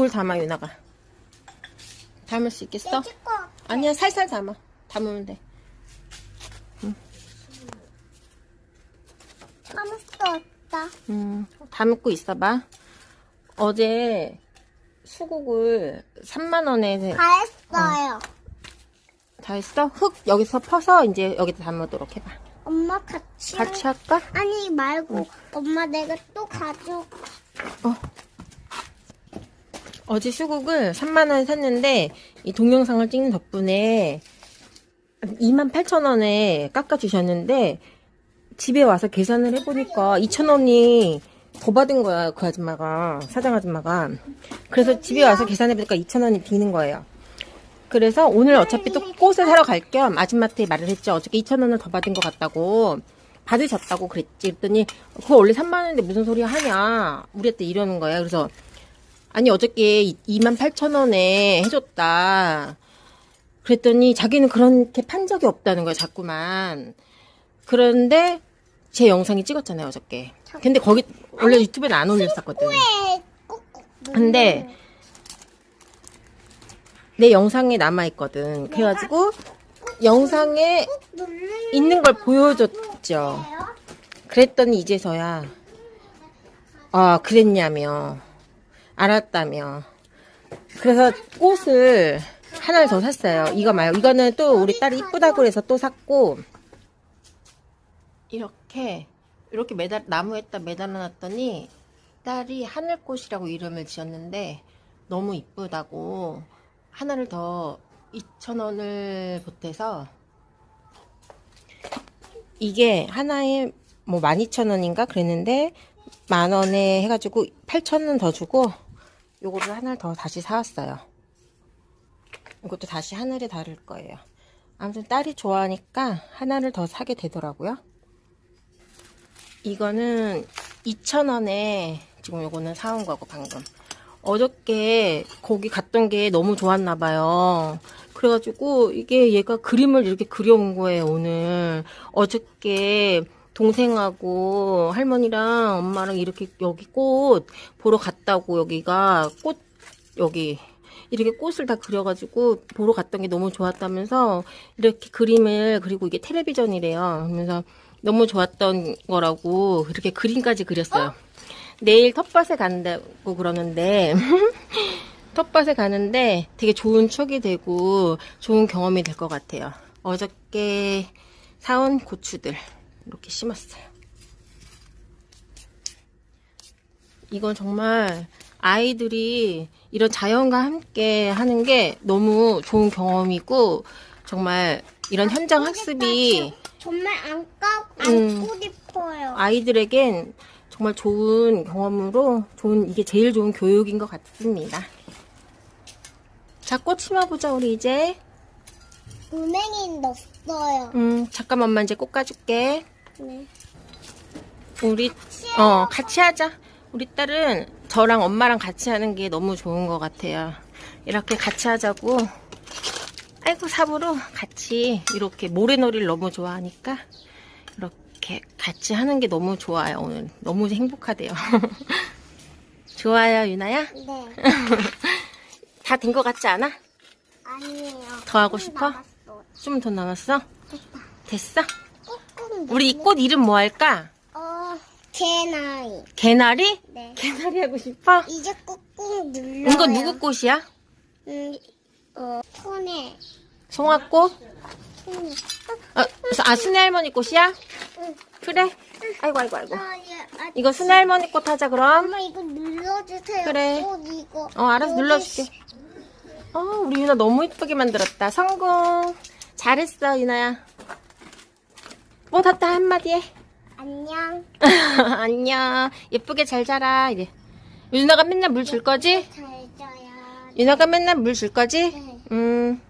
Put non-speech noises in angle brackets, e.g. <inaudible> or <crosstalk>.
돌 담아 유나가 담을 수 있겠어? 아니야 살살 담아 담으면 돼 참을 수 없다. 음, 담고 있어봐 어제 수국을 3만원에 다 했어요. 다 했어? 흙 여기서 퍼서 이제 여기다 담으도록 해봐 엄마 같이. 같이 할까? 아니 말고 엄마 내가 또 가져. 어. 어제 수국을 3만원에 샀는데 이 동영상을 찍는 덕분에 28,000원에 깎아주셨는데 집에 와서 계산을 해보니까 2,000원이 더 받은 거야 그 아줌마가 사장 아줌마가. 그래서 집에 와서 계산해보니까 2,000원이 비는 거예요. 그래서 오늘 어차피 또 꽃을 사러 갈 겸 아줌마한테 말을 했죠. 어저께 2,000원을 더 받은 것 같다고. 받으셨다고 그랬지. 그랬더니 그거 원래 3만원인데 무슨 소리 하냐. 우리한테 이러는 거예요. 그래서 아니 어저께 28,000원에 해줬다. 그랬더니 자기는 그렇게 판 적이 없다는 거야 자꾸만. 그런데 제 영상이 찍었잖아요 어저께. 근데 거기 원래 유튜브에는 안 올렸었거든. 근데 내 영상에 남아 있거든. 그래가지고 영상에 있는 걸 보여줬죠? 그랬더니 이제서야 아 그랬냐며 알았다며. 그래서 꽃을 하나를 더 샀어요. 이거 말고 이거는 또 우리 딸이 이쁘다고 해서 또 샀고. 이렇게 이렇게 매달 나무에다 매달아 놨더니 딸이 하늘꽃이라고 이름을 지었는데 너무 이쁘다고 하나를 더 2,000원을 보태서 이게 하나에 뭐 12,000원인가 그랬는데 만 원에 해가지고 8,000원 더 주고 요거를 하나를 더 다시 사왔어요. 이것도 다시 하늘에 다를 거예요. 아무튼 딸이 좋아하니까 하나를 더 사게 되더라고요. 이거는 2,000원에 지금 요거는 사온 거고 방금. 어저께 거기 갔던 게 너무 좋았나 봐요. 그래가지고 이게 얘가 그림을 이렇게 그려온 거예요 오늘. 어저께 동생하고 할머니랑 엄마랑 이렇게 여기 꽃 보러 갔다고 여기가 꽃 여기 이렇게 꽃을 다 그려가지고 보러 갔던 게 너무 좋았다면서 이렇게 그림을 그리고 이게 텔레비전이래요. 그러면서 너무 좋았던 거라고 이렇게 그림까지 그렸어요. 내일 텃밭에 간다고 그러는데 <laughs> 텃밭에 가는데 되게 좋은 추억이 되고 좋은 경험이 될 것 같아요. 어저께 사온 고추들 이렇게 심었어요. 이건 정말 아이들이 이런 자연과 함께 하는 게 너무 좋은 경험이고 정말 이런 현장 학습이 정말 안 까고 음. 안고 싶어요. 아이들에겐 정말 좋은 경험으로 좋은 이게 제일 좋은 교육인 것 같습니다. 자, 꽃 심어보자 우리 이제. 은행이 넣었어요. 음, 잠깐만 엄마 이제 꽃 까줄게. 네. 우리 어 같이 하자. 우리 딸은 저랑 엄마랑 같이 하는 게 너무 좋은 것 같아요. 이렇게 같이 하자고. 아이고 사부로 같이 이렇게 모래놀이를 너무 좋아하니까 이렇게 같이 하는 게 너무 좋아요 오늘 너무 행복하대요. <laughs> 좋아요 유나야? 네. <laughs> 다 된 것 같지 않아? 아니에요. 더 하고 좀 싶어? 남았어. 좀 더 남았어? 됐어? 우리 이 꽃 이름 뭐 할까? 어, 개나이. 개나리? 네. 개나리 하고 싶어? 이제 꾹꾹 눌러요. 이거 누구 꽃이야? 음, 어, 손에. 송화꽃? 손에. 아, 아 순애 할머니 꽃이야? 응. 그래. 아이고 아이고 아이고. 아, 예, 아, 이거 순애 할머니 꽃 하자 그럼. 엄마 이거 눌러주세요. 그래. 꽃 이거. 어 알아서 여기 눌러줄게. 어 우리 유나 너무 이쁘게 만들었다. 성공. 잘했어 유나야. 뭐 닫다 한마디 해. 안녕. <laughs> 안녕. 예쁘게 잘 자라. 이래. 유나가 맨날 물 줄 거지? 잘 자요. 유나가 맨날 물 줄 거지? 네. 음.